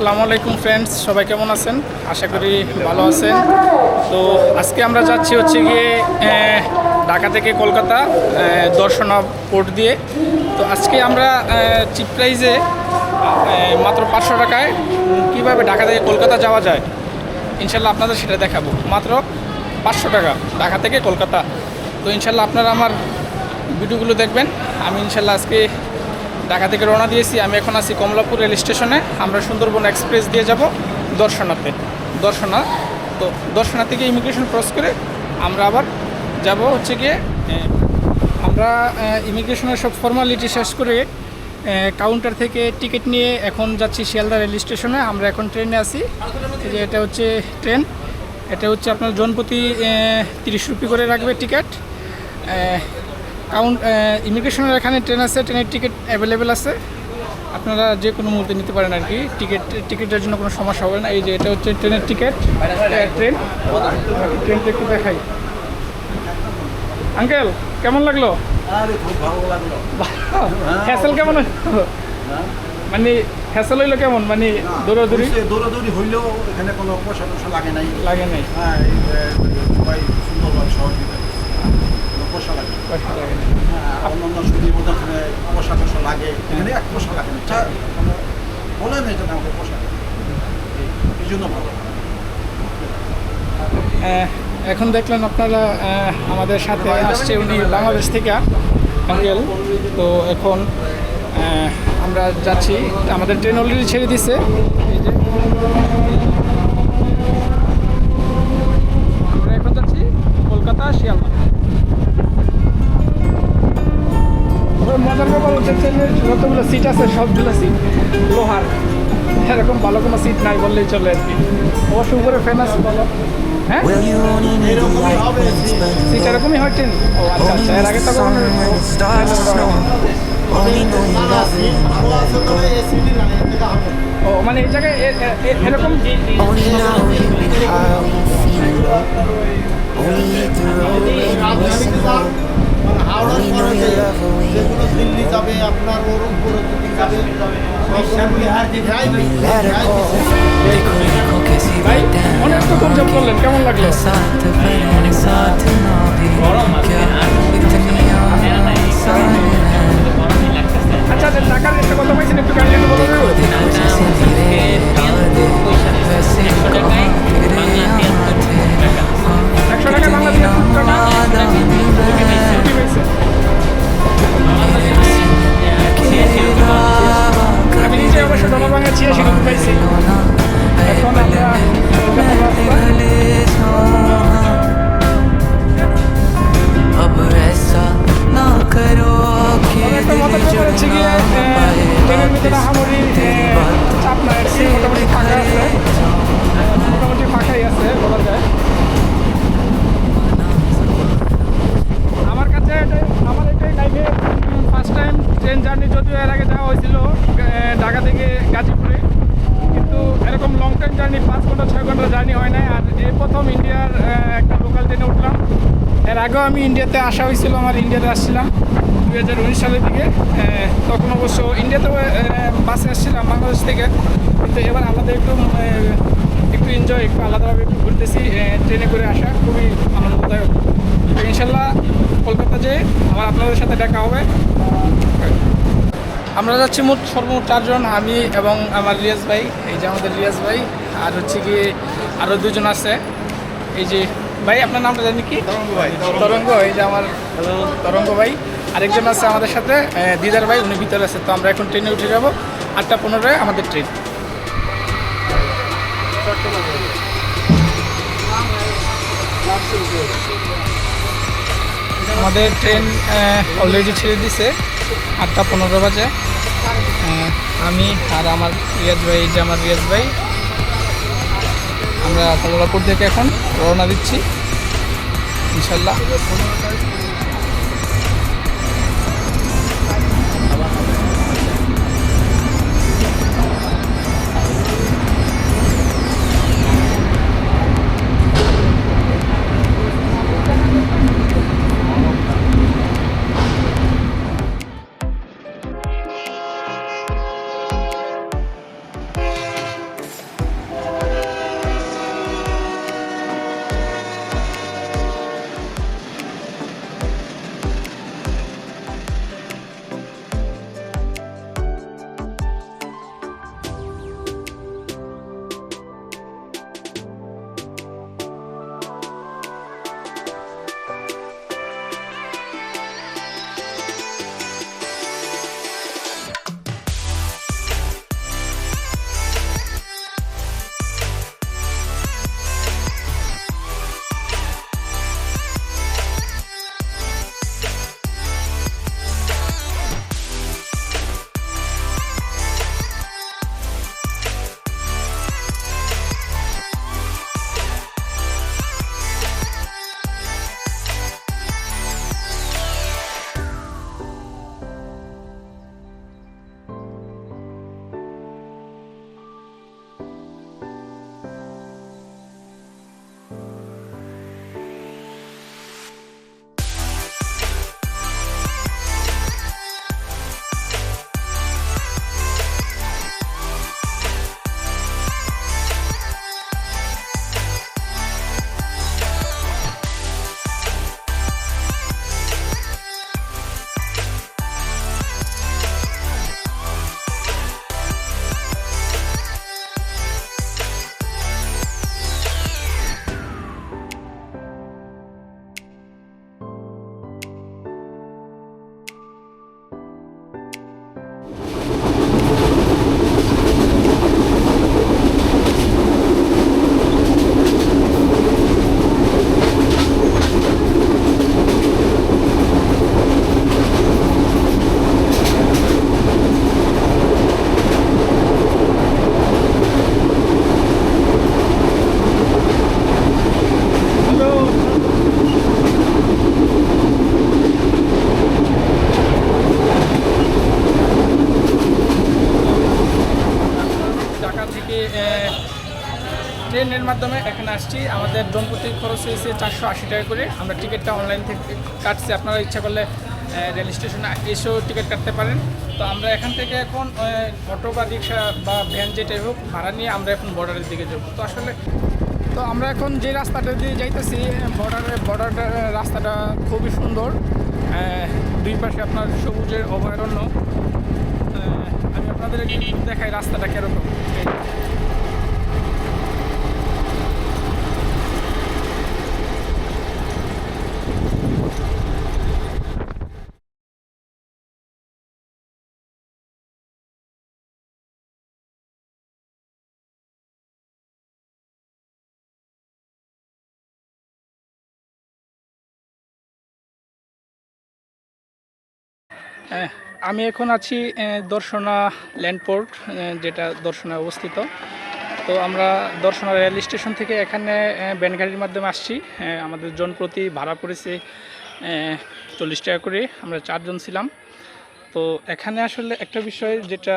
আসসালামু আলাইকুম ফ্রেন্ডস সবাই কেমন আছেন? আশা করি ভালো আছেন। তো আজকে আমরা যাচ্ছি হচ্ছে গিয়ে ঢাকা থেকে কলকাতা দর্শনা পোর্ট দিয়ে। তো আজকে আমরা চিপ প্রাইজে মাত্র পাঁচশো টাকায় কীভাবে ঢাকা থেকে কলকাতা যাওয়া যায়, ইনশাল্লাহ আপনাদের সেটা দেখাবো। মাত্র পাঁচশো টাকা ঢাকা থেকে কলকাতা। তো ইনশাল্লাহ আপনারা আমার ভিডিওগুলো দেখবেন। আমি ইনশাল্লাহ আজকে ঢাকা থেকে রওনা দিয়েছি। আমি এখন আছি কমলাপুর রেল স্টেশনে। আমরা সুন্দরবন এক্সপ্রেস দিয়ে যাব দর্শনাতে। দর্শনা, তো দর্শনা থেকে ইমিগ্রেশন ক্রস করে আমরা আবার যাব হচ্ছে গিয়ে আমরা ইমিগ্রেশনের সব ফর্মালিটি শেষ করে কাউন্টার থেকে টিকিট নিয়ে এখন যাচ্ছি শিয়ালদা রেল স্টেশনে। আমরা এখন ট্রেনে আছি। যে এটা হচ্ছে ট্রেন। এটা হচ্ছে আপনার জনপ্রতি তিরিশ রুপি করে রাখবে টিকিট কাউন্ট ইমিগ্রেশনের এখানে ট্রেন আছে ট্রেনের টিকিট অ্যাভেলেবেল আছে। আপনারা যে কোনো মুহূর্তে নিতে পারেন আর কি। টিকিট টিকিটের জন্য কোনো সমস্যা হবে না। এই যে এটা হচ্ছে ট্রেনের টিকিট ট্রেন ট্রেনটা একটু দেখাই। আঙ্কেল কেমন লাগল? হ্যাসেল কেমন মানে হ্যাসেল হইল কেমন? মানে দৌড়াদৌড়ি? দৌড়াদৌড়ি হইলেও এখানে কোনো পয়সা টয়সা লাগে নাই। লাগে নাই। হ্যাঁ সবাই সুন্দরভাবে করছে। হ্যাঁ লাগে। এখানে দেখলেন আপনারা আমাদের সাথে আসছে উনি বাংলাদেশ থেকে, আঙ্কেল। তো এখন আমরা যাচ্ছি। আমাদের ট্রেন অলরেডি ছেড়ে দিছে। এখন যাচ্ছি কলকাতা শিয়ালদা। মজার ব্যাপার হচ্ছে ট্রেনের যতগুলো সিট আছে সবগুলো সিট লোহার। এরকম ভালো কোনো সিট নাই বললেই চলে আর কি। অবশ্য উপরে ফ্যান আছে বলো হ্যাঁ? সিট এরকমই হয় ট্রেন ও আচ্ছা আচ্ছা এর আগে তো কখনো when it starts to snow. Only know you love it. when you let it. Go. ও মানে এই জায়গায় এরকম Only হাওড়ার খরচে যেগুলো দিল্লি যাবে আপনার ওর উপরে যাবে ভাই কেমন লাগল? ট্রেন জার্নি যদিও এর আগে যাওয়া হয়েছিল ঢাকা থেকে গাজীপুরে। কিন্তু এরকম লং টাইম জার্নি, পাঁচ ঘণ্টা, ছয় ঘণ্টা জার্নি হয় নাই। আর এই প্রথম ইন্ডিয়ার একটা লোকাল ট্রেনে উঠলাম, এর আগেও আমি ইন্ডিয়াতে আসা হয়েছিল, আমার ইন্ডিয়াতে আসছিলাম, দুই হাজার উনিশ সালের দিকে। তখন অবশ্য ইন্ডিয়াতেও বাসে আসছিলাম, বাংলাদেশ থেকে। কিন্তু এবার আলাদা একটু একটু এনজয় একটু আলাদাভাবে একটু ঘুরতেছি ট্রেনে করে আসা, খুবই আনন্দদায়ক। ইনশাল্লাহ কলকাতা যেয়ে আবার আপনাদের সাথে দেখা হবে। আমরা যাচ্ছি মোট সর্বমোট চারজন আমি এবং আমার রিয়াজ ভাই এই যে আমাদের রিয়াজ ভাই আর হচ্ছে কি আরও দুজন আছে। এই যে ভাই আপনার নামটা জানি কি? তরঙ্গ ভাই তরঙ্গ। এই যে আমার তরঙ্গ ভাই। আরেকজন আছে আমাদের সাথে দিদার ভাই উনি ভিতরে আছে। তো আমরা এখন ট্রেনে উঠে যাব আটটা পনেরোয় আমাদের ট্রেন। আমাদের ট্রেন অলরেডি ছেড়ে দিছে। আটটা পনেরো বাজে। আমি আর আমার রিয়াজ ভাই যে আমার রিয়াজ ভাই। আমরা কমলাপুর থেকে এখন রওনা দিচ্ছি, ইনশাল্লাহ। টাকা করে আমরা টিকিটটা অনলাইন থেকে কাটছি। আপনারা ইচ্ছা করলে রেল স্টেশনে এসেও টিকিট কাটতে পারেন। তো আমরা এখান থেকে এখন অটো বা রিক্সা বা ভ্যান যেটাই হোক ভাড়া নিয়ে আমরা এখন বর্ডারের দিকে যাব। তো আসলে, তো আমরা এখন যে রাস্তাটা দিয়ে যাইতেছি বর্ডার রাস্তাটা খুবই সুন্দর। দুই পাশে আপনার সবুজের অভয়ারণ্য। আমি আপনাদের দেখাই রাস্তাটা কীরকম। আমি এখন আছি দর্শনা ল্যান্ডপোর্ট যেটা দর্শনায় অবস্থিত। তো আমরা দর্শনা রেল স্টেশন থেকে এখানে ব্যান গাড়ির মাধ্যমে আসছি। আমাদের জন প্রতি ভাড়া পড়েছে চল্লিশ টাকা করে। আমরা চারজন ছিলাম। তো এখানে আসলে একটা বিষয় যেটা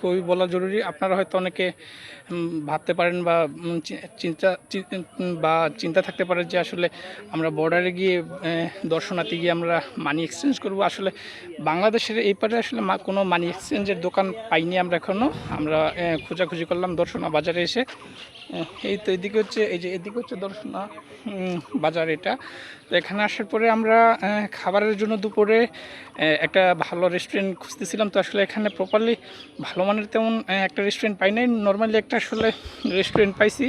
খুবই বলা জরুরি। আপনারা হয়তো অনেকে ভাবতে পারেন বা চিন্তা বা চিন্তা থাকতে পারে যে আসলে আমরা বর্ডারে গিয়ে আহ, দর্শনার্থী গিয়ে আমরা মানি এক্সচেঞ্জ করব। আসলে বাংলাদেশের এই পারে আসলে কোনো মানি এক্সচেঞ্জের দোকান পাইনি আমরা এখনও আমরা খোঁজাখুঁজি করলাম দর্শনা বাজারে এসে। এই তো এদিকে হচ্ছে এই যে এদিকে হচ্ছে দর্শনা বাজার এটা। তো এখানে আসার পরে আমরা খাবারের জন্য দুপুরে একটা ভালো রেস্টুরেন্ট খুঁজতেছিলাম। তো আসলে এখানে প্রপারলি ভালো মানের তেমন একটা রেস্টুরেন্ট পাই নাই। নর্মালি একটা আসলে রেস্টুরেন্ট পাইছি।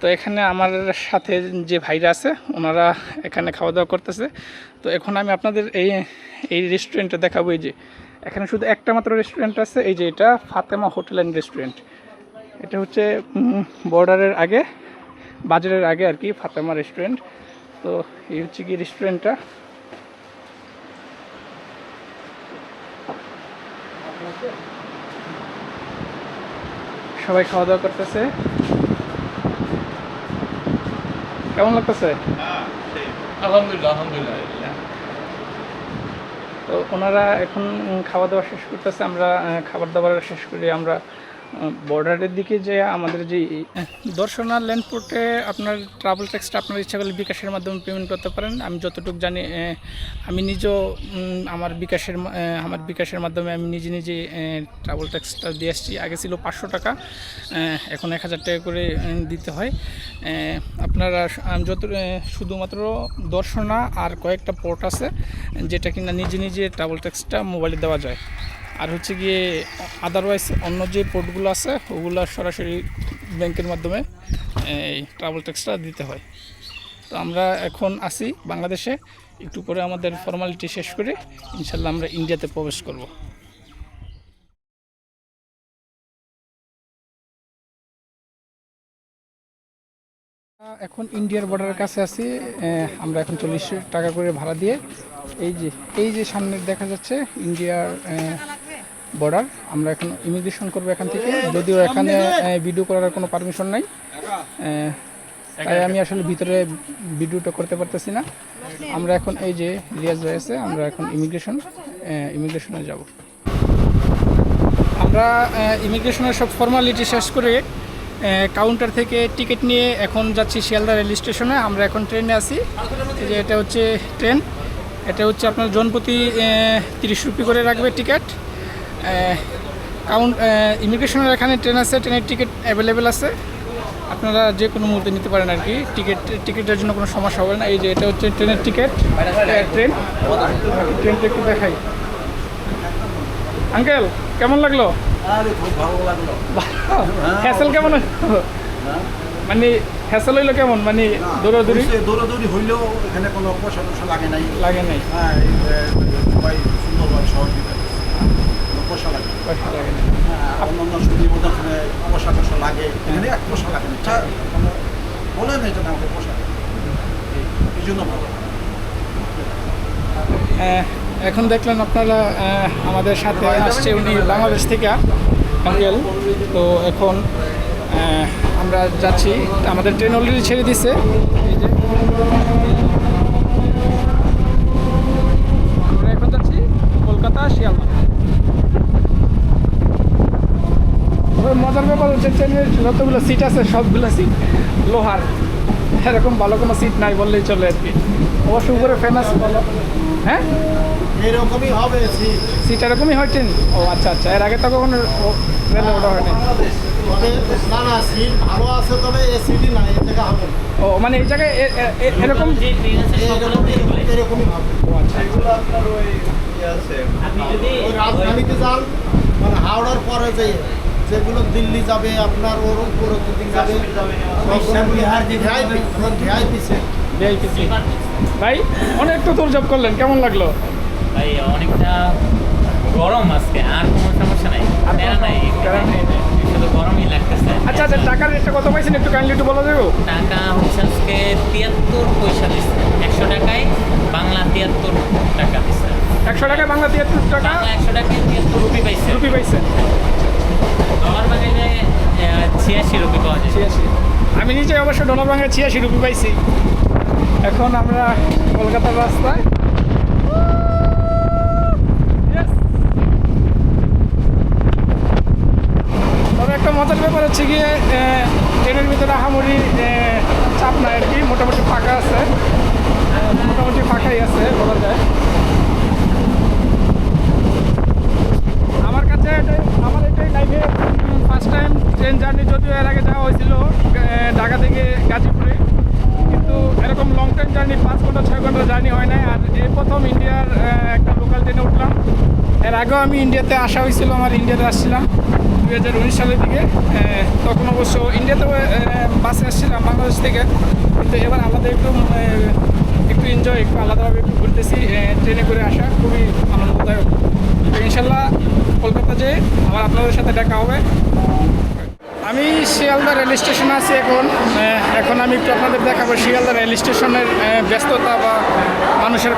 তো এখানে আমার সাথে যে ভাইরা আছে, ওনারা এখানে খাওয়া দাওয়া করতেছে। তো এখন আমি আপনাদের এই এই রেস্টুরেন্টটা দেখাবো। এই যে, এখানে শুধু একটা মাত্র রেস্টুরেন্ট আছে। এই যে এটা ফাতেমা হোটেল অ্যান্ড রেস্টুরেন্ট এটা হচ্ছে বর্ডারের আগে, বাজারের আগে আর কি ফাতেমা রেস্টুরেন্ট তো এই হচ্ছে কি রেস্টুরেন্টটা সবাই খাওয়া দাওয়া করতেছে। কেমন লাগতেছে? আলহামদুলিল্লাহ আলহামদুলিল্লাহ তো ওনারা এখন খাওয়া দাওয়া শেষ করতেছে আমরা খাবার দাবার শেষ করে আমরা বর্ডারের দিকে যে আমাদের যে দর্শনা ল্যান্ডপোর্টে আপনার ট্রাভেল ট্যাক্সটা আপনার ইচ্ছা করলে বিকাশের মাধ্যমে পেমেন্ট করতে পারেন। আমি যতটুকু জানি আমি নিজেও আমার বিকাশের আমার বিকাশের মাধ্যমে আমি নিজে নিজে ট্রাভেল ট্যাক্সটা দিয়ে আসছি। আগে ছিল পাঁচশো টাকা এখন এক হাজার টাকা করে দিতে হয়। আপনারা যত শুধুমাত্র দর্শনা আর কয়েকটা পোর্ট আছে, যেটা কিনা নিজে নিজে ট্রাভেল ট্যাক্সটা মোবাইলে দেওয়া যায়। আর হচ্ছে গিয়ে আদারওয়াইজ অন্য যে পোর্টগুলো আছে, ওগুলো সরাসরি ব্যাংকের মাধ্যমে, এই ট্রাভেল ট্যাক্সটা দিতে হয়। তো আমরা এখন আসি বাংলাদেশে। একটু পরে আমাদের ফর্মালিটি শেষ করে ইনশাল্লাহ আমরা ইন্ডিয়াতে প্রবেশ করব। এখন ইন্ডিয়ার বর্ডারের কাছে আছি আমরা এখন চল্লিশ টাকা করে ভাড়া দিয়ে, এই যে এই যে সামনে দেখা যাচ্ছে ইন্ডিয়ার বর্ডার আমরা এখন ইমিগ্রেশন করব এখান থেকে। যদিও এখানে ভিডিও করার কোনো পারমিশন নাই। তাই আমি আসলে ভিতরে ভিডিওটা করতে পারতেছি না। আমরা এখন এই যে রিয়াজ রয়েছে আমরা এখন ইমিগ্রেশন ইমিগ্রেশনে যাব। আমরা ইমিগ্রেশনের সব ফর্মালিটি শেষ করে কাউন্টার থেকে টিকিট নিয়ে এখন যাচ্ছি শিয়ালদা রেল স্টেশনে আমরা এখন ট্রেনে আছি। যে এটা হচ্ছে ট্রেন এটা হচ্ছে আপনার জনপ্রতি তিরিশ রুপি করে রাখবে টিকিট কাউন্ট ইমিগ্রেশনের এখানে ট্রেন আছে ট্রেনের টিকিট অ্যাভেলেবেল আছে। আপনারা যে কোনো মুহূর্তে নিতে পারেন আর কি। টিকিট টিকিটের জন্য কোনো সমস্যা হবে না। এই যে এটা হচ্ছে ট্রেনের টিকিট ট্রেন ট্রেনটা একটু দেখাই। আঙ্কেল কেমন লাগল? হ্যাসেল কেমন মানে হ্যাসেল হইল কেমন? মানে দৌড়াদৌড়ি? দৌড়াদৌড়ি হইলেও এখানে কোনো পয়সা লাগে নাই। লাগে নাই। হ্যাঁ সবাই সুন্দরভাবে সহযোগিতা পয়সা লাগে পয়সা লাগে হ্যাঁ, অন্যান্য সুদী মধ্যে পয়সা টয়সা লাগে এখানে এক পয়সা লাগে না বলে না যে না পয়সা এই- এই জন্য ভালো। এখন দেখলেন আপনারা আমাদের সাথে আসছে উনি বাংলাদেশ থেকে আঙ্কেল। তো এখন আমরা যাচ্ছি। আমাদের ট্রেন অলরেডি ছেড়ে দিছে। এই যে আমরা এখন যাচ্ছি কলকাতা শিয়ালদা তবে মজার ব্যাপার হচ্ছে যে ট্রেনের যতগুলো সিট আছে সবগুলো সিট লোহার। এরকম ভালো কোনো সিট নাই বললেই চলে আর কি। অবশ্য উপরে ফ্যান আছে হ্যাঁ? এরকমই হবে সিট সিট এরকমই হয় ট্রেন ও আচ্ছা আচ্ছা। এর আগে তো কখনো ও- রেলে ওটা হয়নি। না না সিট ভালো আছে তবে এ সিটি না এ জায়গা হবে। ও মানে এই জায়গায় এ- এ- এ- এরকম? এরকম এরকমই হবে। ওই রাজধানীতে যান মানে হাওড়ার পরে যে যেগুলো দিল্লি যাবে আপনার ওর উপরে যাবে। ভাই অনেক তো তোর জব করলেন কেমন লাগল? ভাই অনেকটা গরম আজকে আর কোনো সমস্যা নাই। প্যারা নাই শুধু গরমই লাগতেছে। আচ্ছা আচ্ছা টাকার রেটটা কত পাইছেন একটু কাইন্ডলি একটু বলা যাবে টাকা হচ্ছে আজকে তিয়াত্তর পয়সা দিচ্ছে একশো টাকায় বাংলা তিয়াত্তর টাকা দিচ্ছে একশো টাকা বাংলা তিয়াত্তর টাকা? একশো টাকায় তিয়াত্তর রুপি পাইছে। রুপি পাইছেন ডলার বাজারে ছিয়াশি রুপি আমি নিজে অবশ্য ডলার ভাঙে ছিয়াশি রুপি পাইছি। এখন আমরা কলকাতার রাস্তায়। তবে একটা মজার ব্যাপার হচ্ছে গিয়ে ট্রেনের ভিতরে আহামরি আহ, চাপ নাই আর কি মোটামুটি ফাঁকা আছে। মোটামুটি ফাঁকাই আছে বলা যায় আমার কাছে এটাই, আমার এটাই লাইফে ফার্স্ট টাইম ট্রেন জার্নি যদিও এর আগে যাওয়া হয়েছিল ঢাকা থেকে গাজীপুরে। কিন্তু এরকম লং ট্রেন জার্নি পাঁচ ঘণ্টা, ছয় ঘণ্টা জার্নি হয় নাই। আর এই প্রথম ইন্ডিয়ার একটা লোকাল ট্রেনে উঠলাম। এর আগেও আমি ইন্ডিয়াতে আসা হয়েছিল, আমার ইন্ডিয়াতে আসছিলাম, দুই হাজার উনিশ সালের দিকে। তখন অবশ্য ইন্ডিয়াতে বাসে আসছিলাম, বাংলাদেশ থেকে। কিন্তু এবার আলাদা একটু একটু এনজয় একটু আলাদাভাবে একটু ঘুরতেছি ট্রেনে করে আসা খুবই আনন্দদায়ক। তো ইনশাল্লাহ কলকাতা যেয়ে আবার আপনাদের সাথে দেখা হবে। আমি শিয়ালদা রেল স্টেশনে আছি এখন। এখন আমি একটু আপনাদের দেখাবো শিয়ালদা রেল স্টেশনের ব্যস্ততা বা মানুষের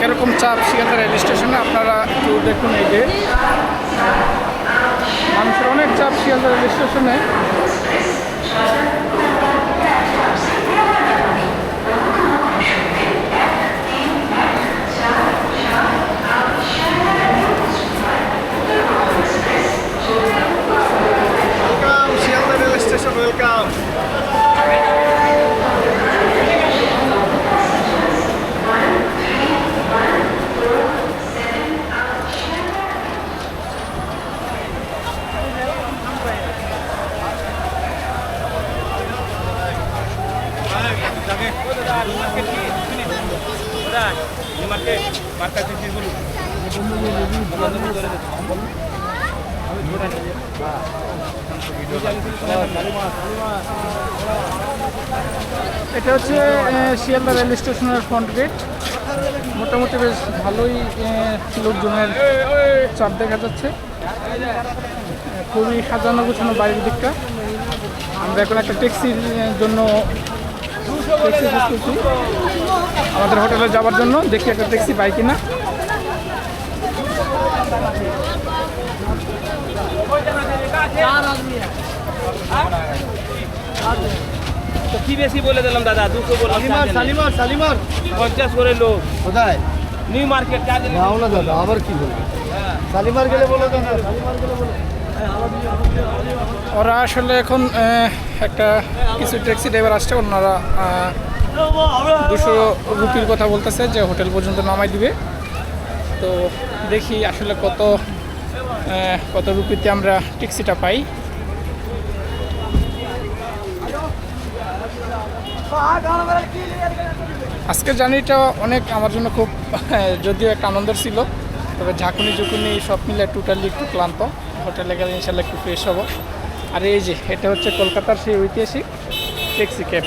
কীরকম চাপ শিয়ালদা রেল স্টেশনে, আপনারা একটু দেখুন এই যে। মানুষের অনেক চাপ শিয়ালদা রেল স্টেশনে। শিয়ালদা রেল স্টেশন ওয়েলকাম এটা হচ্ছে শিয়ালদা রেল স্টেশনের ফ্রন্ট গেট মোটামুটি বেশ ভালোই লোকজনের চাপ দেখা যাচ্ছে। খুবই সাজানো গোছানো বাইরের দিকটা। আমরা এখন একটা ট্যাক্সির জন্য ট্যাক্সি খুঁজতেছি আমাদের হোটেলে যাওয়ার জন্য দেখি একটা ট্যাক্সি পাই কিনা। কি বেশি বলে দিলাম দাদা? দুশো বললাম শালিমার শালিমার শালিমার পঞ্চাশ করে লোক। কোথায়? নিউ মার্কেট চার নাও না দাদা আবার কি বলব? শালিমার গেলে বলো না শালিমার গেলে বলো ওরা আসলে এখন একটা কিছু ট্যাক্সি ড্রাইভার আসছে ওনারা দুশো রুপির কথা বলতেছে যে হোটেল পর্যন্ত নামাই দিবে। তো দেখি আসলে কত কত রুপিতে আমরা ট্যাক্সিটা পাই? আজকের জার্নিটা অনেক আমার জন্য খুব, যদিও একটা আনন্দের ছিল, তবে ঝাঁকুনি ঝুঁকুনি সব মিলে টোটালি একটু ক্লান্ত। হোটেলে গেলে ইনশাল্লাহ একটু ফ্রেশ হব। আর এই যে, এটা হচ্ছে কলকাতার সেই ঐতিহাসিক ট্যাক্সি ক্যাব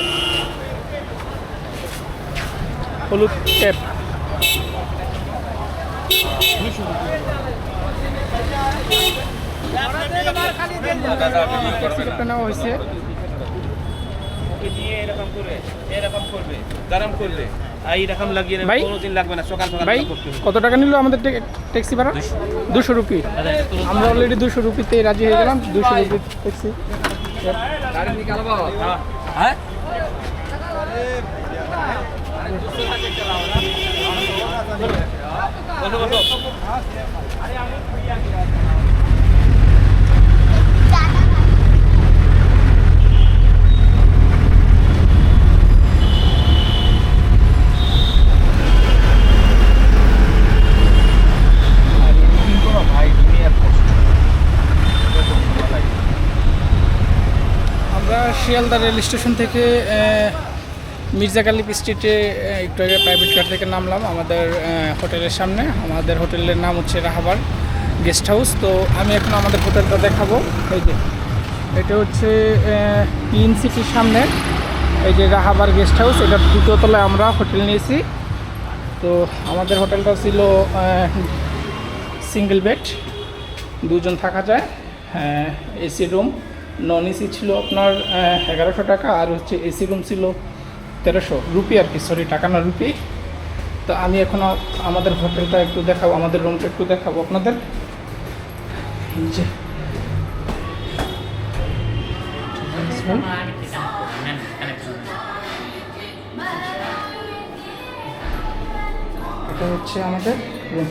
হলুদ ক্যাব নেওয়া হয়েছে কত টাকা নিল আমাদের ট্যাক্সি ভাড়া? দুশো রুপি। আমরা অলরেডি দুশো রুপিতে রাজি হয়ে গেলাম দুশো রুপি ট্যাক্সি। হ্যাঁ বসো বসো শিয়ালদা রেল স্টেশন থেকে মির্জা গালিব স্ট্রিটে একটু আগে প্রাইভেট কার থেকে নামলাম আমাদের হোটেলের সামনে। আমাদের হোটেলের নাম হচ্ছে রাহাবার গেস্ট হাউস তো আমি এখন আমাদের হোটেলটা দেখাবো। এই যে, এটা হচ্ছে পিন সিটির সামনে। এই যে রাহাবার গেস্ট হাউস এটা দ্বিতীয় তলায় আমরা হোটেল নিয়েছি। তো আমাদের হোটেলটা ছিল সিঙ্গেল বেড দুজন থাকা যায় এসি রুম নন এসি ছিল আপনার এগারোশো টাকা আর হচ্ছে এসি রুম ছিল তেরোশো রুপি আর কি সরি টাকা না রুপি। তো আমি এখন আমাদের হোটেলটা একটু দেখাবো, আমাদের রুমটা একটু দেখাবো আপনাদের। এটা হচ্ছে আমাদের রুম